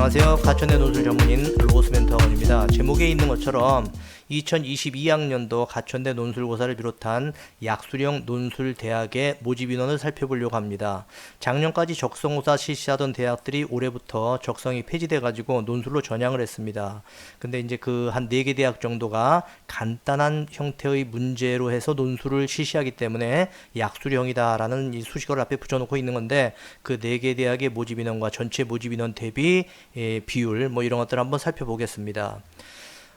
안녕하세요. 가천대 논술 전문인 로스멘토원입니다. 제목에 있는 것처럼 2022학년도 가천대 논술고사를 비롯한 약수령 논술 대학의 모집 인원을 살펴보려고 합니다. 작년까지 적성고사 실시하던 대학들이 올해부터 적성이 폐지돼 가지고 논술로 전향을 했습니다. 근데 이제 그한네개 대학 정도가 간단한 형태의 문제로 해서 논술을 실시하기 때문에 약수령이다라는 이 수식어를 앞에 붙여놓고 있는 건데 그네개 대학의 모집 인원과 전체 모집 인원 대비 예, 비율 뭐 이런 것들을 한번 살펴보겠습니다.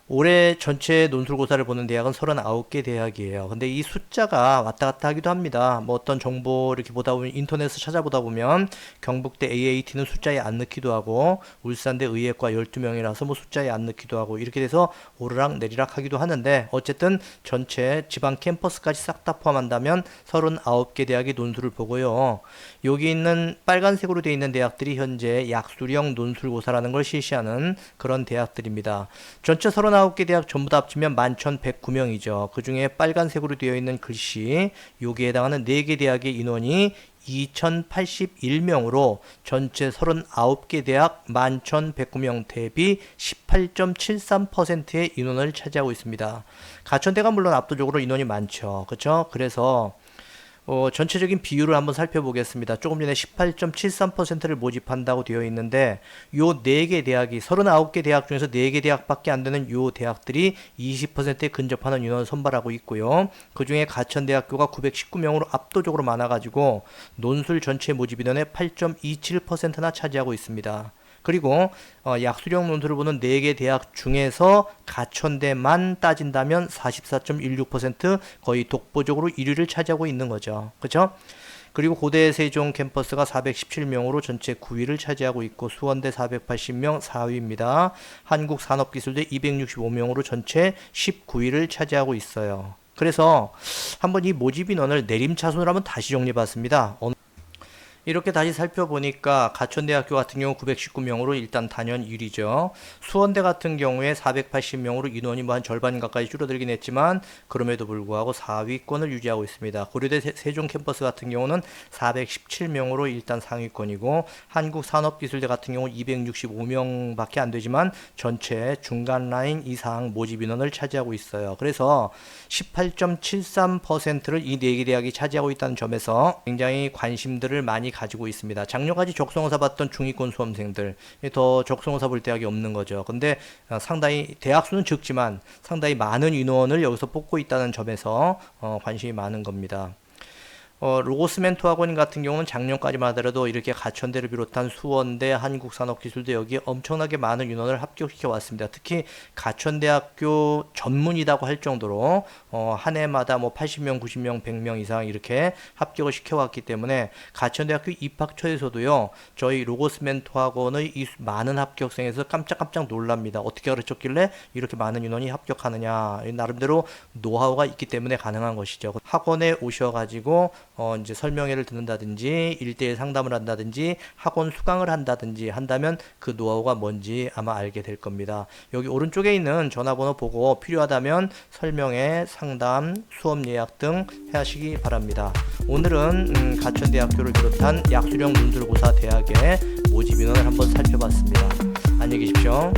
올해 전체 논술고사를 보는 대학은 39개 대학이에요. 근데 이 숫자가 왔다 갔다 하기도 합니다. 뭐 어떤 정보 이렇게 보다 보면 인터넷을 찾아보다 보면 경북대 AAT는 숫자에 안 넣기도 하고 울산대 의예과 12명이라서 뭐 숫자에 안 넣기도 하고 이렇게 돼서 오르락 내리락 하기도 하는데 어쨌든 전체 지방 캠퍼스까지 싹 다 포함한다면 39개 대학의 논술을 보고요. 여기 있는 빨간색으로 되어 있는 대학들이 현재 약수령 논술고사라는 걸 실시하는 그런 대학들입니다. 전체 39개 대학 전부 다 합치면 11,109명이죠. 그 중에 빨간색으로 되어 있는 글씨, 여기에 해당하는 4개 대학의 인원이 2,081명으로 전체 39개 대학 11,109명 대비 18.73%의 인원을 차지하고 있습니다. 가천대가 물론 압도적으로 인원이 많죠. 그렇죠? 그래서 어, 전체적인 비율을 한번 살펴보겠습니다. 조금 전에 18.73%를 모집한다고 되어 있는데 요 4개 대학이 39개 대학 중에서 4개 대학밖에 안 되는 요 대학들이 20%에 근접하는 인원을 선발하고 있고요. 그중에 가천대학교가 919명으로 압도적으로 많아 가지고 논술 전체 모집 인원의 8.27%나 차지하고 있습니다. 그리고 어, 약수령 논술을 보는 4개 대학 중에서 가천대만 따진다면 44.16% 거의 독보적으로 1위를 차지하고 있는 거죠. 그렇죠? 그리고 고대 세종 캠퍼스가 417명으로 전체 9위를 차지하고 있고 수원대 480명 4위입니다. 한국산업기술대 265명으로 전체 19위를 차지하고 있어요. 그래서 한번 이 모집 인원을 내림차순으로 한번 다시 정리해봤습니다. 이렇게 다시 살펴보니까 가천대학교 같은 경우 919명으로 일단 단연 1위죠. 수원대 같은 경우에 480명으로 인원이 뭐 한 절반 가까이 줄어들긴 했지만 그럼에도 불구하고 4위권을 유지하고 있습니다. 고려대 세, 종 캠퍼스 같은 경우는 417명으로 일단 상위권이고 한국산업기술대 같은 경우 265명밖에 안 되지만 전체 중간 라인 이상 모집 인원을 차지하고 있어요. 그래서 18.73%를 이 네 개 대학이 차지하고 있다는 점에서 굉장히 관심들을 많이 가지고 있습니다. 작년까지 적성고사 봤던 중위권 수험생들 더 적성고사 볼 대학이 없는 거죠. 근데 어, 상당히 대학 수는 적지만 상당히 많은 인원을 여기서 뽑고 있다는 점에서 어, 관심이 많은 겁니다. 어, 로고스멘토 학원 같은 경우는 작년까지만 하더라도 이렇게 가천대를 비롯한 수원대, 한국산업기술대 여기에 엄청나게 많은 인원을 합격시켜 왔습니다. 특히 가천대학교 전문이라고 할 정도로 어, 한 해마다 뭐 80명, 90명, 100명 이상 이렇게 합격을 시켜왔기 때문에 가천대학교 입학처에서도요 저희 로고스멘토 학원의 이 많은 합격생에서 깜짝깜짝 놀랍니다. 어떻게 가르쳤길래 이렇게 많은 인원이 합격하느냐 나름대로 노하우가 있기 때문에 가능한 것이죠. 학원에 오셔가지고 어, 이제 설명회를 듣는다든지 일대일 상담을 한다든지 학원 수강을 한다든지 한다면 그 노하우가 뭔지 아마 알게 될 겁니다. 여기 오른쪽에 있는 전화번호 보고 필요하다면 설명회, 상담, 수업 예약 등 하시기 바랍니다. 오늘은 음, 가천대학교를 비롯한 약수령 논술고사 대학의 모집 인원을 한번 살펴봤습니다. 안녕히 계십시오.